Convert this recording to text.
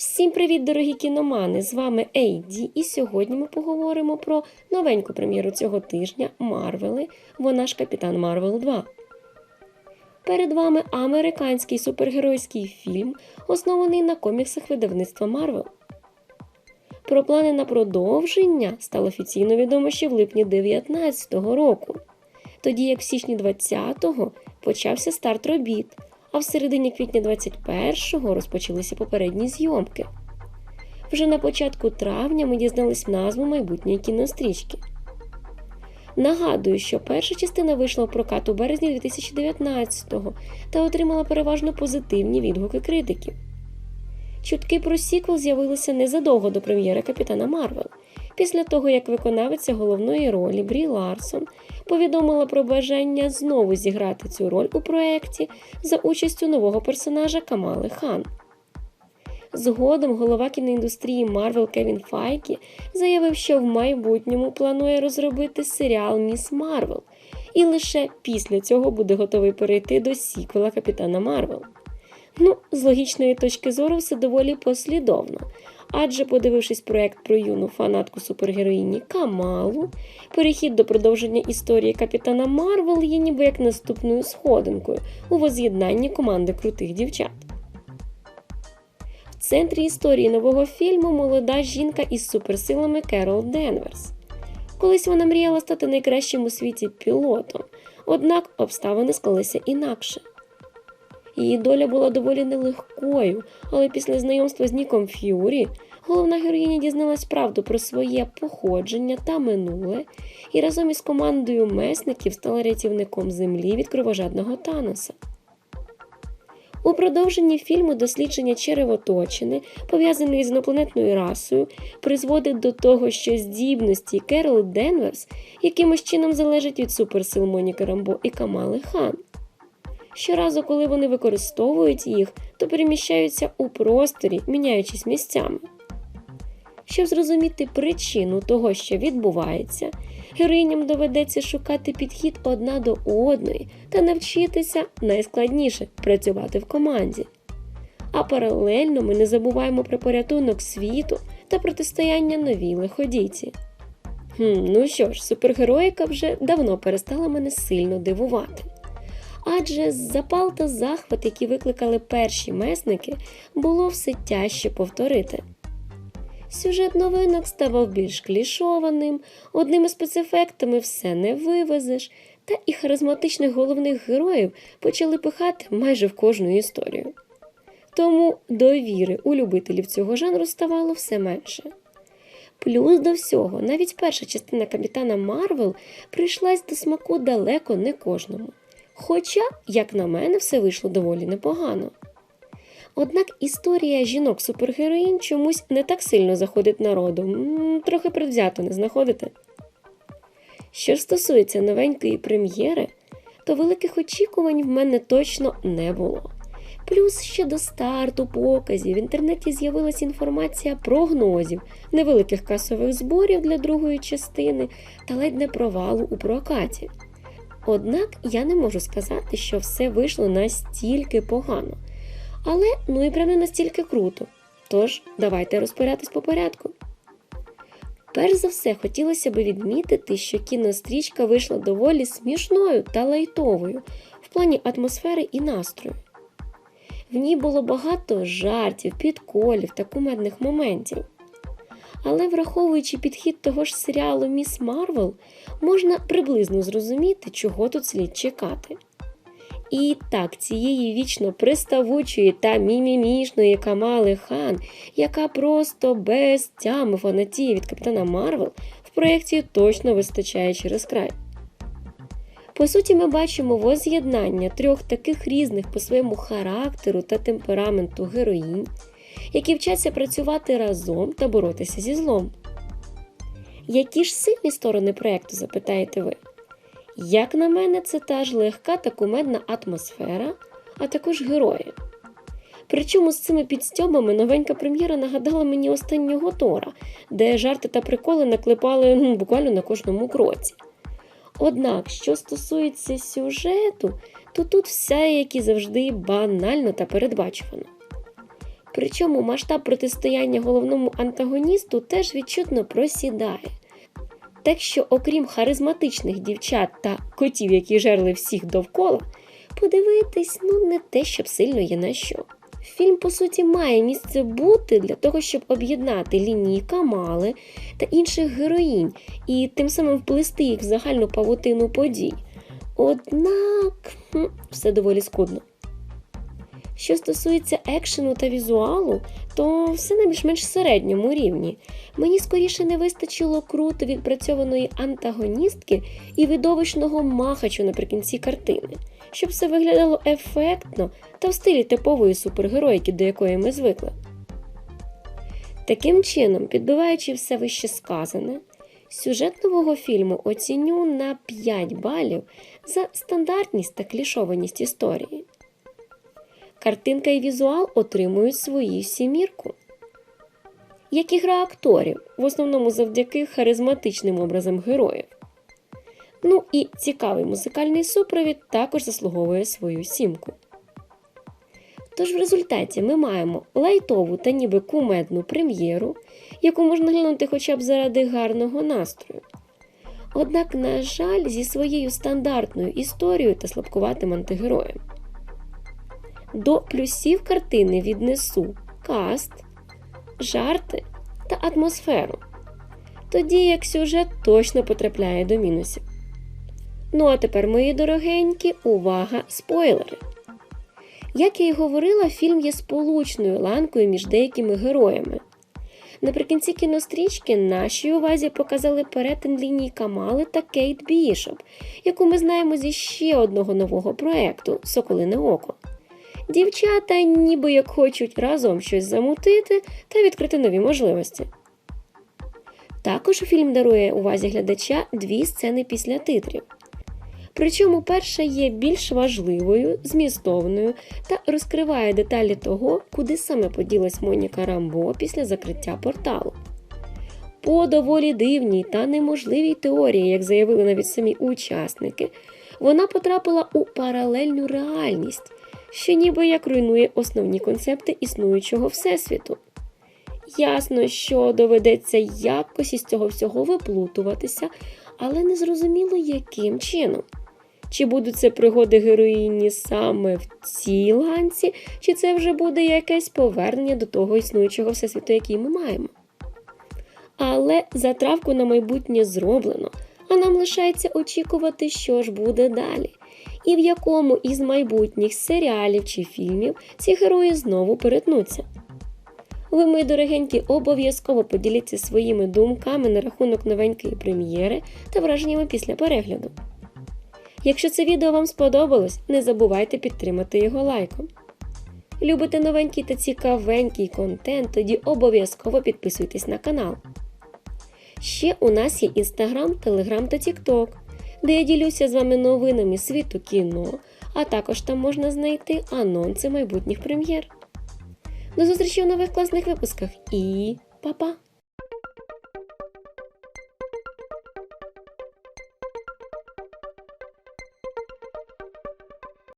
Всім привіт, дорогі кіномани! З вами Ейді, і сьогодні ми поговоримо про новеньку прем'єру цього тижня Марвели. Вона ж Капітан Марвел 2. Перед вами американський супергеройський фільм, оснований на коміксах видавництва Марвел. Про плани на продовження стало офіційно відомо ще в липні 2019 року, тоді як в січні 2020-го почався старт робіт, а в середині квітня 21-го розпочалися попередні зйомки. Вже на початку травня ми дізнались назву майбутньої кінострічки. Нагадую, що перша частина вийшла в прокат у березні 2019-го та отримала переважно позитивні відгуки критиків. Чутки про сіквел з'явилися незадовго до прем'єри Капітана Марвел, після того як виконавиця головної ролі Брі Ларсон повідомила про бажання знову зіграти цю роль у проєкті за участю нового персонажа Камали Хан. Згодом голова кіноіндустрії Марвел Кевін Файкі заявив, що в майбутньому планує розробити серіал Міс Марвел, і лише після цього буде готовий перейти до сіквела Капітана Марвел. Ну, з логічної точки зору, все доволі послідовно. Адже, подивившись проект про юну фанатку супергероїні Камалу, перехід до продовження історії Капітана Марвел є ніби як наступною сходинкою у воз'єднанні команди крутих дівчат. В центрі історії нового фільму молода жінка із суперсилами Керол Денверс. Колись вона мріяла стати найкращим у світі пілотом, однак обставини склалися інакше. Її доля була доволі нелегкою, але після знайомства з Ніком Ф'юрі головна героїня дізналась правду про своє походження та минуле і разом із командою месників стала рятівником землі від кровожадного Таноса. У продовженні фільму дослідження черевоточини, пов'язаної з інопланетною расою, призводить до того, що здібності Керол Денверс якимось чином залежать від суперсил Моніки Рамбо і Камали Хан. Щоразу, коли вони використовують їх, то переміщаються у просторі, міняючись місцями. Щоб зрозуміти причину того, що відбувається, героїням доведеться шукати підхід одна до одної та навчитися найскладніше працювати в команді. А паралельно ми не забуваємо про порятунок світу та протистояння новій лиходійці. Хм, ну що ж, супергероїка вже давно перестала мене сильно дивувати. Адже запал та захват, які викликали перші месники, було все тяжче повторити. Сюжет новинок ставав більш клішованим, одними спецефектами все не вивезеш, та і харизматичних головних героїв почали пихати майже в кожну історію. Тому довіри у любителів цього жанру ставало все менше. Плюс до всього, навіть перша частина капітана Марвел прийшлась до смаку далеко не кожному. Хоча, як на мене, все вийшло доволі непогано. Однак історія жінок-супергероїнь чомусь не так сильно заходить народу, трохи предвзято не знаходите. Що стосується новенької прем'єри, то великих очікувань в мене точно не було. Плюс ще до старту показів в інтернеті з'явилася інформація прогнозів, невеликих касових зборів для другої частини та ледь не провалу у прокаті. Однак я не можу сказати, що все вийшло настільки погано. Але ну і прям настільки круто. Тож, давайте розпиратись по порядку. Перш за все, хотілося б відмітити, що кінострічка вийшла доволі смішною та лайтовою в плані атмосфери і настрою. В ній було багато жартів, підколів та кумедних моментів. Але враховуючи підхід того ж серіалу Міс Марвел, можна приблизно зрозуміти, чого тут слід чекати. І так, цієї вічно приставучої та мімімішної Камали Хан, яка просто без тями фанатіє від капітана Марвел, в проєкті точно вистачає через край. По суті, ми бачимо воз'єднання трьох таких різних по своєму характеру та темпераменту героїнь, які вчаться працювати разом та боротися зі злом. Які ж сильні сторони проєкту, запитаєте ви? Як на мене, це та ж легка та кумедна атмосфера, а також герої. Причому з цими підстьобами новенька прем'єра нагадала мені останнього Тора, де жарти та приколи наклепали ну, буквально на кожному кроці. Однак, що стосується сюжету, то тут все, як і завжди, банально та передбачувано. Причому масштаб протистояння головному антагоністу теж відчутно просідає. Так що, окрім харизматичних дівчат та котів, які жерли всіх довкола, подивитись ну не те, щоб сильно є на що. Фільм, по суті, має місце бути для того, щоб об'єднати лінії Камали та інших героїнь і тим самим вплести їх в загальну павутину подій. Однак все доволі скудно. Що стосується екшену та візуалу, то все на більш-менш середньому рівні. Мені скоріше не вистачило круто відпрацьованої антагоністки і видовищного махачу наприкінці картини, щоб все виглядало ефектно та в стилі типової супергероїки, до якої ми звикли. Таким чином, підбиваючи все вище сказане, сюжет нового фільму оціню на 5 балів за стандартність та клішованість історії. Картинка і візуал отримують свою сімірку. Як і гра акторів, в основному завдяки харизматичним образам героїв. Ну і цікавий музикальний супровід також заслуговує свою сімку. Тож в результаті ми маємо лайтову та ніби кумедну прем'єру, яку можна глянути хоча б заради гарного настрою. Однак, на жаль, зі своєю стандартною історією та слабкуватим антигероєм. До плюсів картини віднесу каст, жарти та атмосферу, тоді як сюжет точно потрапляє до мінусів. Ну а тепер, мої дорогенькі, увага, спойлери! Як я й говорила, фільм є сполучною ланкою між деякими героями. Наприкінці кінострічки нашій увазі показали перетин лінії Камали та Кейт Бішоп, яку ми знаємо зі ще одного нового проекту Соколине Око. Дівчата ніби як хочуть разом щось замутити та відкрити нові можливості. Також фільм дарує увазі глядача дві сцени після титрів. Причому перша є більш важливою, змістовною та розкриває деталі того, куди саме поділась Моніка Рамбо після закриття порталу. По доволі дивній та неможливій теорії, як заявили навіть самі учасники, вона потрапила у паралельну реальність, що ніби як руйнує основні концепти існуючого всесвіту. Ясно, що доведеться якось із цього всього виплутуватися, але не зрозуміло, яким чином. Чи будуть це пригоди героїні саме в цій ланці, чи це вже буде якесь повернення до того існуючого всесвіту, який ми маємо. Але затравку на майбутнє зроблено, а нам лишається очікувати, що ж буде далі, і в якому із майбутніх серіалів чи фільмів ці герої знову перетнуться. Ви, мої дорогенькі, обов'язково поділіться своїми думками на рахунок новенької прем'єри та враженнями після перегляду. Якщо це відео вам сподобалось, не забувайте підтримати його лайком. Любите новенький та цікавенький контент, тоді обов'язково підписуйтесь на канал. Ще у нас є Інстаграм, Телеграм та Тікток, де я ділюся з вами новинами світу кіно, а також там можна знайти анонси майбутніх прем'єр. До зустрічі в нових класних випусках і па-па!